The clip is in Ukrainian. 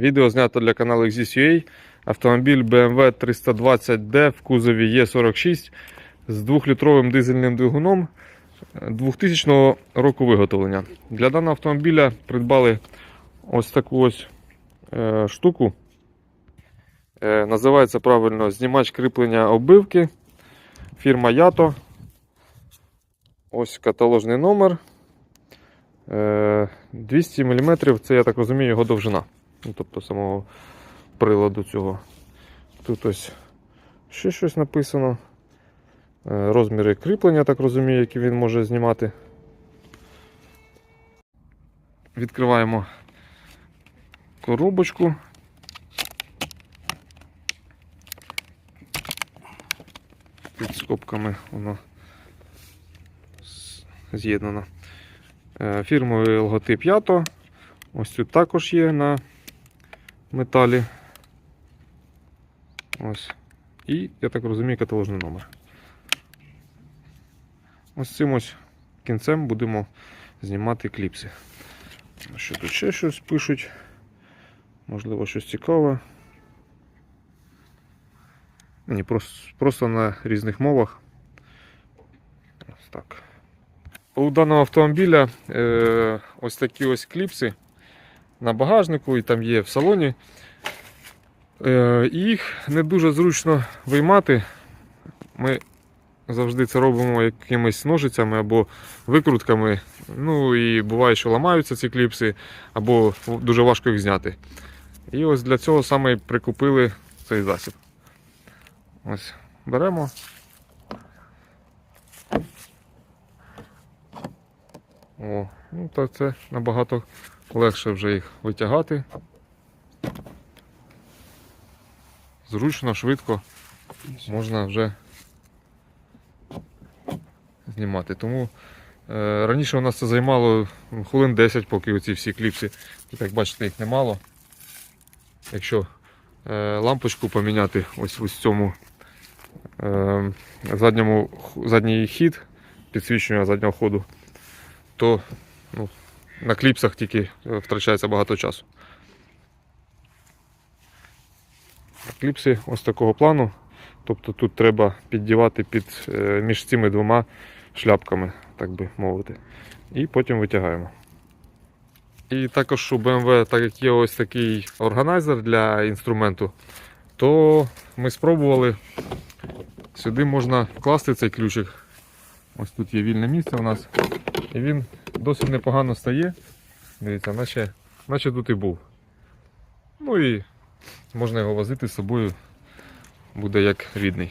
Відео знято для каналу XZUA. Автомобіль BMW 320D в кузові Е46 з 2-літровим дизельним двигуном 2000 року виготовлення. Для даного автомобіля придбали ось таку ось е, штуку. Е, називається правильно знімач кріплення оббивки. Фірма Ято. Ось каталожний номер. Е, 200 мм це, я так розумію, його довжина. Ну, тобто самого приладу цього. Тут ось ще щось написано. Е, Розміри кріплення, так розумію, які він може знімати. Відкриваємо коробочку. Під скобками воно з'єднано. Е, Фірмовий логотип Ято. Ось тут також є на металі. Ось. І, я так розумію, каталожний номер. Ось цим ось кінцем будемо знімати кліпси. Що тут ще щось пишуть? Можливо, щось цікаве. Ні, просто, просто на різних мовах. Ось так. У даного автомобіля е, ось такі ось кліпси на багажнику і там є в салоні. Е, їх не дуже зручно виймати. Ми завжди це робимо якимись ножицями або викрутками. Ну і буває, що ламаються ці кліпси, або дуже важко їх зняти. І ось для цього саме прикупили цей засіб. Ось беремо. О, ну то це набагато легше вже їх витягати. Зручно, швидко можна вже знімати. Тому е, раніше у нас це займало хвилин 10, поки оці всі кліпси, як бачите, їх немало. Якщо е, лампочку поміняти ось ось цьому е, задньому, задній хід, підсвічування заднього ходу, то ну, на кліпсах тільки е, втрачається багато часу. Кліпси ось такого плану. Тобто тут треба піддівати під, е, між цими двома шляпками, так би мовити. І потім витягаємо. І також у BMW, так як є ось такий органайзер для інструменту, то ми спробували. Сюди можна вкласти цей ключик. Ось тут є вільне місце у нас. І він досить непогано стає. Дивіться, наче, наче тут і був. Ну і можна його возити з собою, буде як рідний.